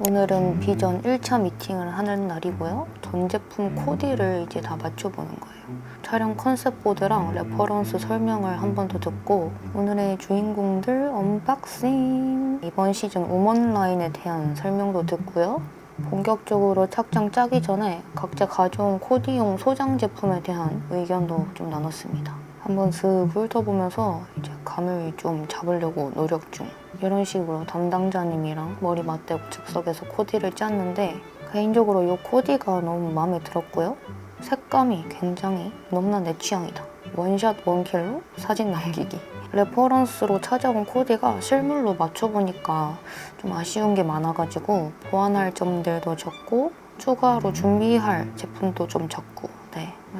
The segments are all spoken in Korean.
오늘은 비전 1차 미팅을 하는 날이고요. 전 제품 코디를 이제 다 맞춰보는 거예요. 촬영 컨셉 보드랑 레퍼런스 설명을 한 번 더 듣고 오늘의 주인공들 언박싱 이번 시즌 우먼 라인에 대한 설명도 듣고요. 본격적으로 착장 짜기 전에 각자 가져온 코디용 소장 제품에 대한 의견도 좀 나눴습니다. 한번 슥 훑어보면서 이제 감을 좀 잡으려고 노력 중. 이런 식으로 담당자님이랑 머리 맞대고 즉석에서 코디를 짰는데 개인적으로 이 코디가 너무 마음에 들었고요. 색감이 굉장히 너무나 내 취향이다. 원샷 원킬로 사진 남기기. 레퍼런스로 찾아온 코디가 실물로 맞춰보니까 좀 아쉬운 게 많아가지고 보완할 점들도 적고 추가로 준비할 제품도 좀 적고 네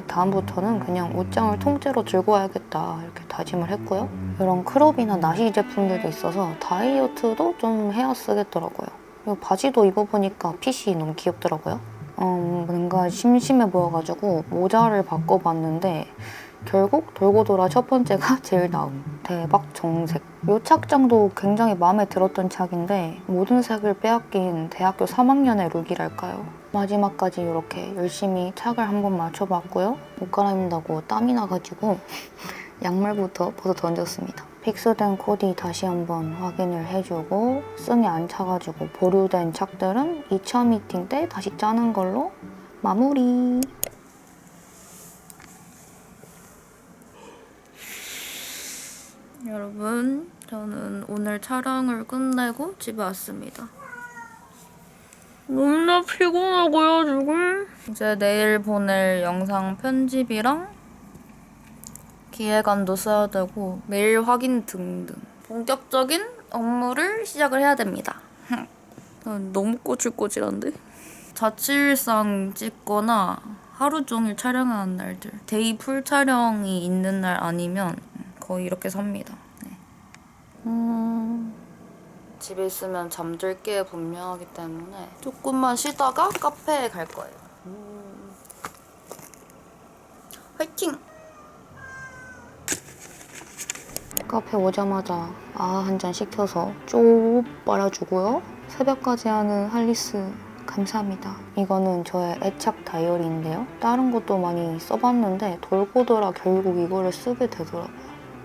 다음부터는 그냥 옷장을 통째로 들고 와야겠다 이렇게 다짐을 했고요. 이런 크롭이나 나시 제품들도 있어서 다이어트도 좀 해야 쓰겠더라고요. 이 바지도 입어보니까 핏이 너무 귀엽더라고요. 음, 뭔가 심심해 보여가지고 모자를 바꿔봤는데 결국 돌고 돌아 첫 번째가 제일 나음. 대박 정색. 이 착장도 굉장히 마음에 들었던 착인데 모든 색을 빼앗긴 대학교 3학년의 룩이랄까요. 마지막까지 이렇게 열심히 착을 한번 맞춰봤고요. 옷 갈아입는다고 땀이 나가지고 양말부터 벗어 던졌습니다. 픽스된 코디 다시 한번 확인을 해주고 씀이 안 차가지고 보류된 착들은 2차 미팅 때 다시 짜는 걸로 마무리. 여러분, 저는 오늘 촬영을 끝내고 집에 왔습니다. 너무나 피곤하고요, 지금. 이제 내일 보낼 영상 편집이랑 기획안도 써야 되고 메일 확인 등등 본격적인 업무를 시작을 해야 됩니다. 난 너무 꼬질꼬질한데? 자취일상 찍거나 하루 종일 촬영하는 날들 데이 풀 촬영이 있는 날 아니면 거의 이렇게 삽니다. 네. 음, 집에 있으면 잠들 게 분명하기 때문에 조금만 쉬다가 카페에 갈 거예요. 음. 화이팅! 카페 오자마자 아 한 잔 시켜서 쭉 빨아주고요. 새벽까지 하는 할리스 감사합니다. 이거는 저의 애착 다이어리인데요. 다른 것도 많이 써봤는데 돌고 돌아 결국 이거를 쓰게 되더라고요.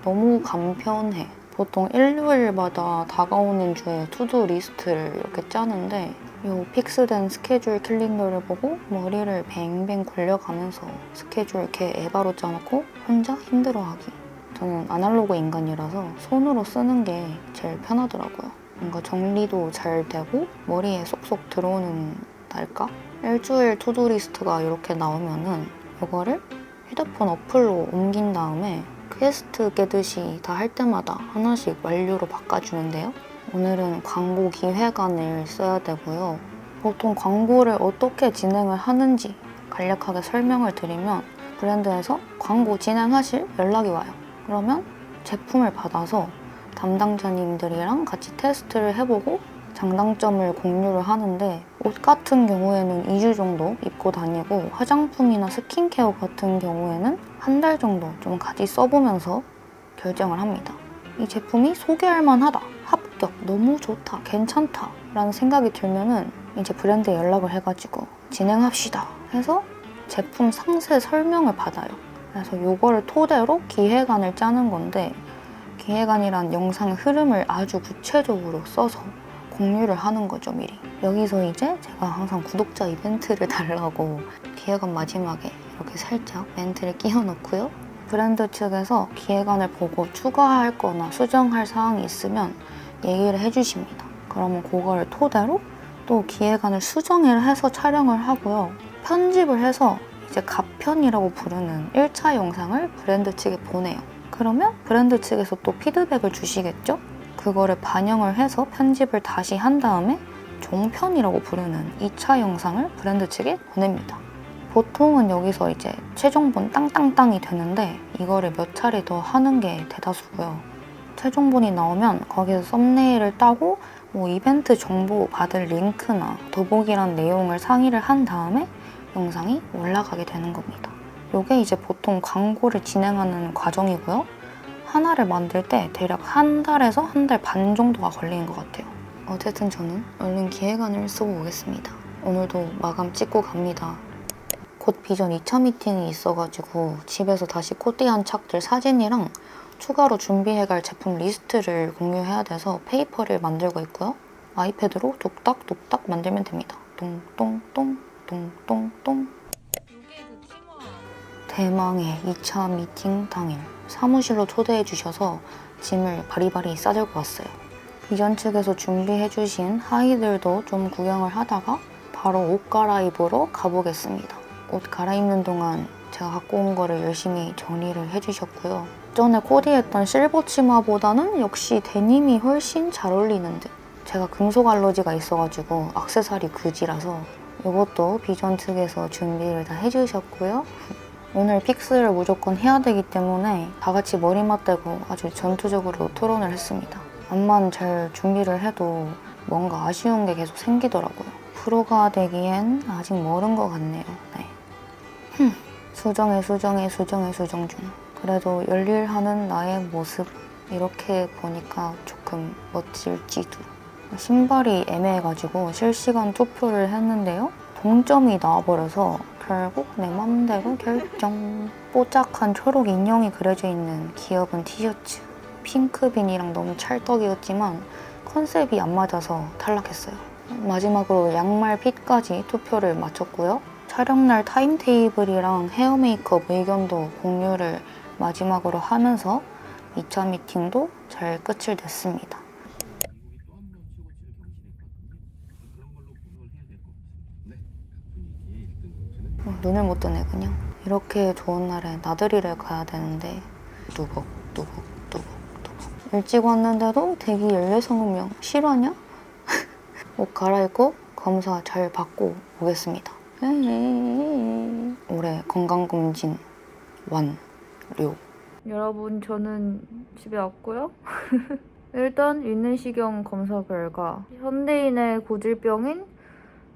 너무 간편해. 보통 일요일마다 다가오는 주에 투두 리스트를 이렇게 짜는데 이 픽스된 스케줄 캘린더를 보고 머리를 뱅뱅 굴려가면서 스케줄 이렇게 에바로 짜놓고 혼자 힘들어하기. 저는 아날로그 인간이라서 손으로 쓰는 게 제일 편하더라고요. 뭔가 정리도 잘 되고 머리에 쏙쏙 들어오는 날까? 일주일 투두 리스트가 이렇게 나오면은 이거를 휴대폰 어플로 옮긴 다음에 퀘스트 깨듯이 다 할 때마다 하나씩 완료로 바꿔주는데요. 오늘은 광고 기획안을 써야 되고요. 보통 광고를 어떻게 진행을 하는지 간략하게 설명을 드리면 브랜드에서 광고 진행하실 연락이 와요. 그러면 제품을 받아서 담당자님들이랑 같이 테스트를 해보고 장단점을 공유를 하는데 옷 같은 경우에는 2주 정도 입고 다니고 화장품이나 스킨케어 같은 경우에는 한 달 정도 좀 같이 써보면서 결정을 합니다. 이 제품이 소개할 만하다, 합격, 너무 좋다, 괜찮다 라는 생각이 들면은 이제 브랜드에 연락을 해가지고 진행합시다 해서 제품 상세 설명을 받아요. 그래서 이거를 토대로 기획안을 짜는 건데 기획안이란 영상 흐름을 아주 구체적으로 써서 공유를 하는 거죠, 미리. 여기서 이제 제가 항상 구독자 이벤트를 달라고 기획안 마지막에 이렇게 살짝 멘트를 끼워 넣고요. 브랜드 측에서 기획안을 보고 추가할 거나 수정할 사항이 있으면 얘기를 해주십니다. 그러면 그거를 토대로 또 기획안을 수정을 해서 촬영을 하고요. 편집을 해서 이제 가편이라고 부르는 1차 영상을 브랜드 측에 보내요. 그러면 브랜드 측에서 또 피드백을 주시겠죠? 그거를 반영을 해서 편집을 다시 한 다음에 종편이라고 부르는 2차 영상을 브랜드 측에 보냅니다. 보통은 여기서 이제 최종본 땅땅땅이 되는데 이거를 몇 차례 더 하는 게 대다수고요. 최종본이 나오면 거기서 썸네일을 따고 뭐 이벤트 정보 받을 링크나 더보기란 내용을 상의를 한 다음에 영상이 올라가게 되는 겁니다. 이게 이제 보통 광고를 진행하는 과정이고요. 하나를 만들 때 대략 한 달에서 한 달 반 정도가 걸리는 것 같아요. 어쨌든 저는 얼른 기획안을 쓰고 오겠습니다. 오늘도 마감 찍고 갑니다. 곧 비전 2차 미팅이 있어가지고 집에서 다시 코디한 착들 사진이랑 추가로 준비해갈 제품 리스트를 공유해야 돼서 페이퍼를 만들고 있고요. 아이패드로 뚝딱뚝딱 만들면 됩니다. 똥똥똥 똥똥똥 대망의 2차 미팅 당일 사무실로 초대해 주셔서 짐을 바리바리 싸들고 왔어요. 비전 측에서 준비해 주신 하이들도 좀 구경을 하다가 바로 옷 갈아입으러 가보겠습니다. 옷 갈아입는 동안 제가 갖고 온 거를 열심히 정리를 해주셨고요. 전에 코디했던 실버 치마보다는 역시 데님이 훨씬 잘 어울리는 듯. 제가 금속 알러지가 있어가지고 악세사리 그지라서 이것도 비전 측에서 준비를 다 해주셨고요. 오늘 픽스를 무조건 해야 되기 때문에 다 같이 머리 맞대고 아주 전투적으로 토론을 했습니다. 암만 잘 준비를 해도 뭔가 아쉬운 게 계속 생기더라고요. 프로가 되기엔 아직 멀은 것 같네요. 네. 흠, 수정에 수정에 수정에 수정 중. 그래도 열일하는 나의 모습 이렇게 보니까 조금 멋질지도. 신발이 애매해가지고 실시간 투표를 했는데요. 동점이 나와버려서 결국 내 맘대로 결정. 뽀짝한 초록 인형이 그려져 있는 귀여운 티셔츠. 핑크빈이랑 너무 찰떡이었지만 컨셉이 안 맞아서 탈락했어요. 마지막으로 양말 핏까지 투표를 마쳤고요. 촬영날 타임테이블이랑 헤어 메이크업 의견도 공유를 마지막으로 하면서 2차 미팅도 잘 끝을 냈습니다. 어, 눈을 못 뜨네 그냥. 이렇게 좋은 날에 나들이를 가야 되는데 뚜벅 뚜벅 뚜벅 뚜벅 일찍 왔는데도 대기 16명 실화냐? 옷 갈아입고 검사 잘 받고 오겠습니다. 올해 건강검진 완료. 여러분 저는 집에 왔고요. 일단 있는시경 검사 결과 현대인의 고질병인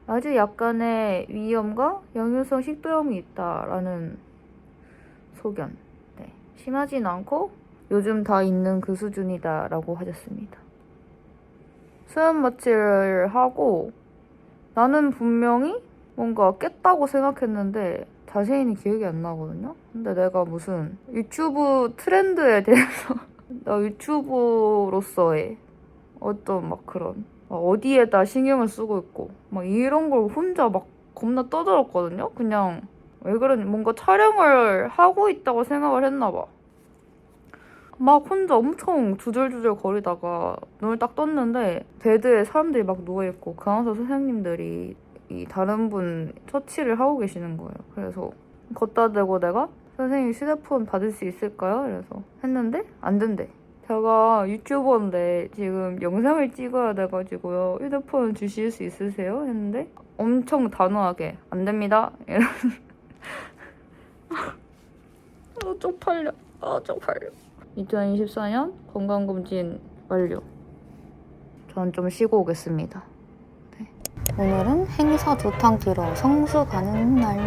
아주 약간의 위염과 역류성 식도염이 있다라는 소견. 네, 심하진 않고 요즘 다 있는 그 수준이다라고 하셨습니다. 수면 마취를 하고 나는 분명히 뭔가 깼다고 생각했는데 자세히는 기억이 안 나거든요. 근데 내가 무슨 유튜브 트렌드에 대해서 나 유튜버로서의 어떤 막 그런 막 어디에다 신경을 쓰고 있고 막 이런 걸 혼자 막 겁나 떠들었거든요. 그냥 왜 그러니 뭔가 촬영을 하고 있다고 생각을 했나 봐. 막 혼자 엄청 주절주절 거리다가 눈을 딱 떴는데 베드에 사람들이 막 누워있고 간호사 선생님들이 이 다른 분 처치를 하고 계시는 거예요. 그래서 걷다 대고 내가 선생님 휴대폰 받을 수 있을까요? 이래서 했는데 안 된대. 제가 유튜버인데 지금 영상을 찍어야 돼가지고요. 휴대폰 주실 수 있으세요? 했는데 엄청 단호하게 안 됩니다. 이런. 아 쪽팔려. 아 쪽팔려. 2024년 건강검진 완료. 전 좀 쉬고 오겠습니다. 네. 오늘은 행사 두탕 뒤로 성수 가는 날.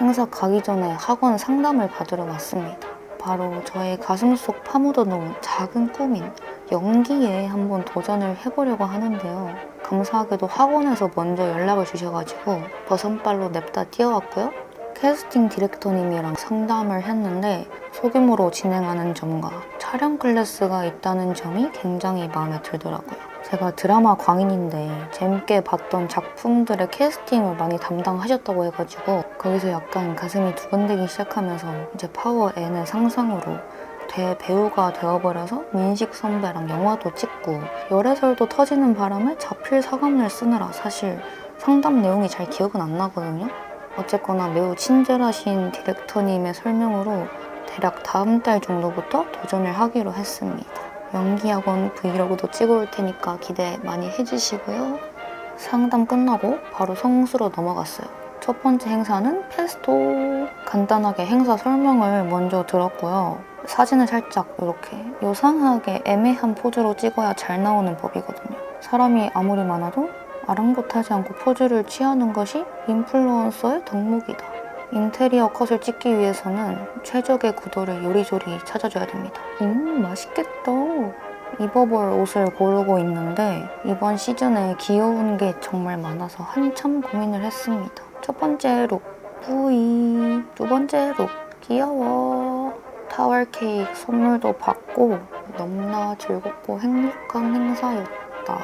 행사 가기 전에 학원 상담을 받으러 왔습니다. 바로 저의 가슴 속 파묻어 놓은 작은 꿈인 연기에 한번 도전을 해보려고 하는데요. 감사하게도 학원에서 먼저 연락을 주셔가지고 버선발로 냅다 뛰어왔고요. 캐스팅 디렉터님이랑 상담을 했는데 소규모로 진행하는 점과 촬영 클래스가 있다는 점이 굉장히 마음에 들더라고요. 제가 드라마 광인인데 재밌게 봤던 작품들의 캐스팅을 많이 담당하셨다고 해가지고 거기서 약간 가슴이 두근대기 시작하면서 이제 파워 N의 상상으로 대배우가 되어버려서 민식 선배랑 영화도 찍고 열애설도 터지는 바람에 자필 사과문을 쓰느라 사실 상담 내용이 잘 기억은 안 나거든요. 어쨌거나 매우 친절하신 디렉터님의 설명으로 대략 다음 달 정도부터 도전을 하기로 했습니다. 연기학원 브이로그도 찍어올 테니까 기대 많이 해주시고요. 상담 끝나고 바로 성수로 넘어갔어요. 첫 번째 행사는 페스토. 간단하게 행사 설명을 먼저 들었고요. 사진을 살짝 이렇게 요상하게 애매한 포즈로 찍어야 잘 나오는 법이거든요. 사람이 아무리 많아도 아랑곳하지 않고 포즈를 취하는 것이 인플루언서의 덕목이다. 인테리어 컷을 찍기 위해서는 최적의 구도를 요리조리 찾아줘야 됩니다. 음, 맛있겠다. 입어볼 옷을 고르고 있는데 이번 시즌에 귀여운 게 정말 많아서 한참 고민을 했습니다. 첫 번째 룩 뿌이 두 번째 룩 귀여워 타월 케이크 선물도 받고 너무나 즐겁고 행복한 행사였다.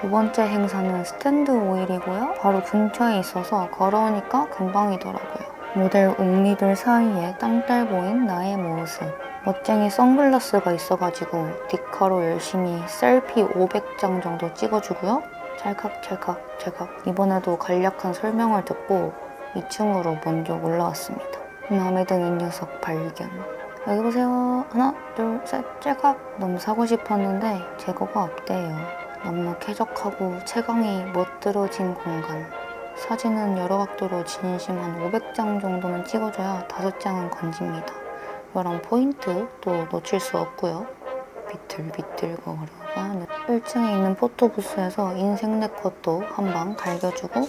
두 번째 행사는 스탠드 오일이고요. 바로 근처에 있어서 걸어오니까 금방이더라고요. 모델 옥니들 사이에 땅딸 보인 나의 모습. 멋쟁이 선글라스가 있어가지고 디카로 열심히 셀피 500장 정도 찍어주고요. 찰칵 찰칵 찰칵 이번에도 간략한 설명을 듣고 2층으로 먼저 올라왔습니다. 마음에 드는 녀석 발견. 여기 보세요. 하나, 둘, 셋, 찰칵. 너무 사고 싶었는데 재고가 없대요. 너무 쾌적하고 채광이 멋들어진 공간. 사진은 여러 각도로 진심 한 500장 정도는 찍어줘야 5장은 건집니다. 이런 포인트 또 놓칠 수 없고요. 비틀비틀 거려가는 1층에 있는 포토부스에서 인생 네컷도 한 방 갈겨주고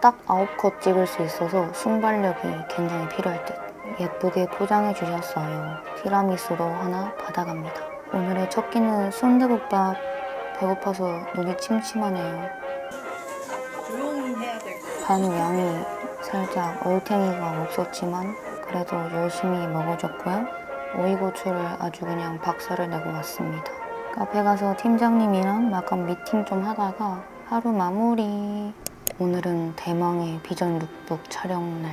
딱 9컷 찍을 수 있어서 순발력이 굉장히 필요할 듯 예쁘게 포장해 주셨어요. 티라미수도 하나 받아갑니다. 오늘의 첫 끼는 순대국밥 배고파서 눈이 침침하네요. 반 양이 살짝 얼탱이가 없었지만 그래도 열심히 먹어줬고요. 오이고추를 아주 그냥 박살을 내고 왔습니다. 카페 가서 팀장님이랑 약간 미팅 좀 하다가 하루 마무리. 오늘은 대망의 비전 룩북 촬영 날.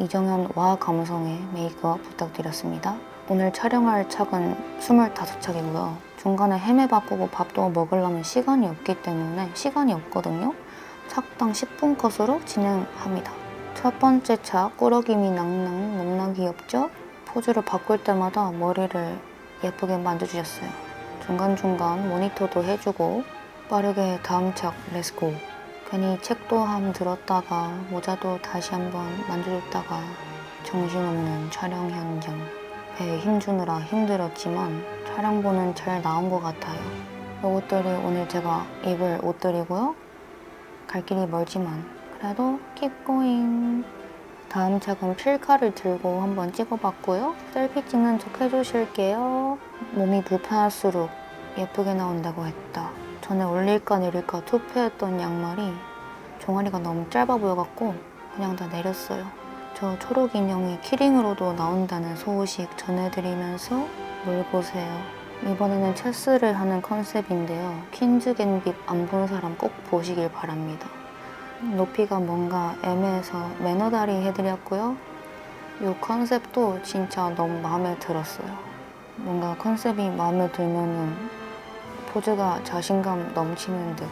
이정현 와 감성의 메이크업 부탁드렸습니다. 오늘 촬영할 착은 25착이고요. 중간에 헤매 바꾸고 밥도 먹으려면 시간이 없기 때문에 시간이 없거든요. 착당 10분 컷으로 진행합니다. 첫 번째 착 꾸러기미 낭낭 너무나 귀엽죠? 포즈를 바꿀 때마다 머리를 예쁘게 만져주셨어요. 중간중간 모니터도 해주고 빠르게 다음 착 렛츠고 괜히 책도 함 들었다가 모자도 다시 한번 만져줬다가 정신없는 촬영 현장 배에 힘주느라 힘들었지만 촬영본은 잘 나온 것 같아요. 이것들이 오늘 제가 입을 옷들이고요. 갈 길이 멀지만 그래도 going. 다음 착은 필카를 들고 한번 찍어봤고요. 셀피 찍는 척 해주실게요. 몸이 불편할수록 예쁘게 나온다고 했다. 전에 올릴까 내릴까 투표했던 양말이 종아리가 너무 짧아 보여갖고 그냥 다 내렸어요. 저 초록 인형이 키링으로도 나온다는 소식 전해드리면서 뭘 보세요. 이번에는 체스를 하는 컨셉인데요. 퀸즈 갬빗 안 본 사람 꼭 보시길 바랍니다. 높이가 뭔가 애매해서 매너다리 해드렸고요. 이 컨셉도 진짜 너무 마음에 들었어요. 뭔가 컨셉이 마음에 들면은 포즈가 자신감 넘치는 듯.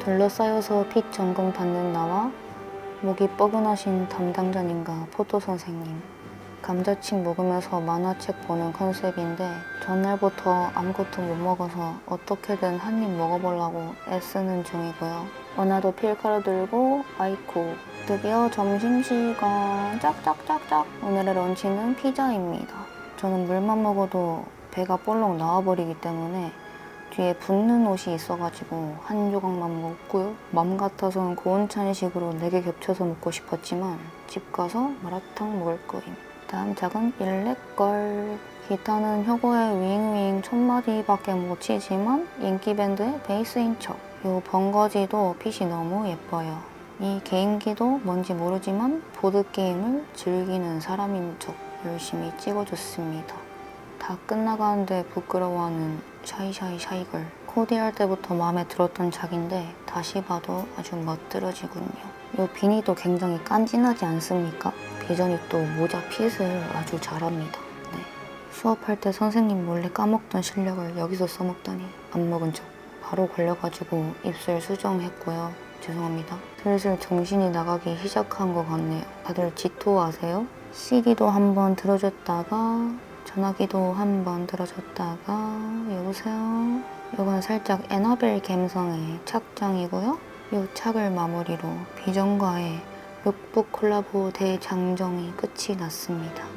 둘러싸여서 핏 점검 받는 나와 목이 뻐근하신 담당자님과 포토 선생님. 감자칩 먹으면서 만화책 보는 컨셉인데 전날부터 아무것도 못 먹어서 어떻게든 한 입 먹어보려고 애쓰는 중이고요. 원화도 필카로 들고 아이쿠 드디어 점심시간 짝짝짝짝 오늘의 런치는 피자입니다. 저는 물만 먹어도 배가 볼록 나와버리기 때문에 뒤에 붙는 옷이 있어가지고 한 조각만 먹고요. 맘 같아서는 고온찬식으로 4개 겹쳐서 먹고 싶었지만 집 가서 마라탕 먹을 거임. 다음 작은 일렉걸. 기타는 혁오의 윙윙 첫 마디밖에 못 치지만 인기 밴드의 베이스인 척. 요 번거지도 핏이 너무 예뻐요. 이 개인기도 뭔지 모르지만 보드게임을 즐기는 사람인 척 열심히 찍어줬습니다. 다 끝나가는데 부끄러워하는 샤이샤이 샤이걸. 코디할 때부터 마음에 들었던 작인데 다시 봐도 아주 멋들어지군요. 이 비니도 굉장히 깐진하지 않습니까? 비전이 또 모자 핏을 아주 잘합니다. 네. 수업할 때 선생님 몰래 까먹던 실력을 여기서 써먹다니 안 먹은 척. 바로 걸려가지고 입술 수정했고요. 죄송합니다. 슬슬 정신이 나가기 시작한 것 같네요. 다들 지토 아세요? CD도 한번 들어줬다가 전화기도 한번 들어줬다가 여보세요? 이건 살짝 에너벨 감성의 착장이고요. 이 착을 마무리로 비전과의 룩북 콜라보 대장정이 끝이 났습니다.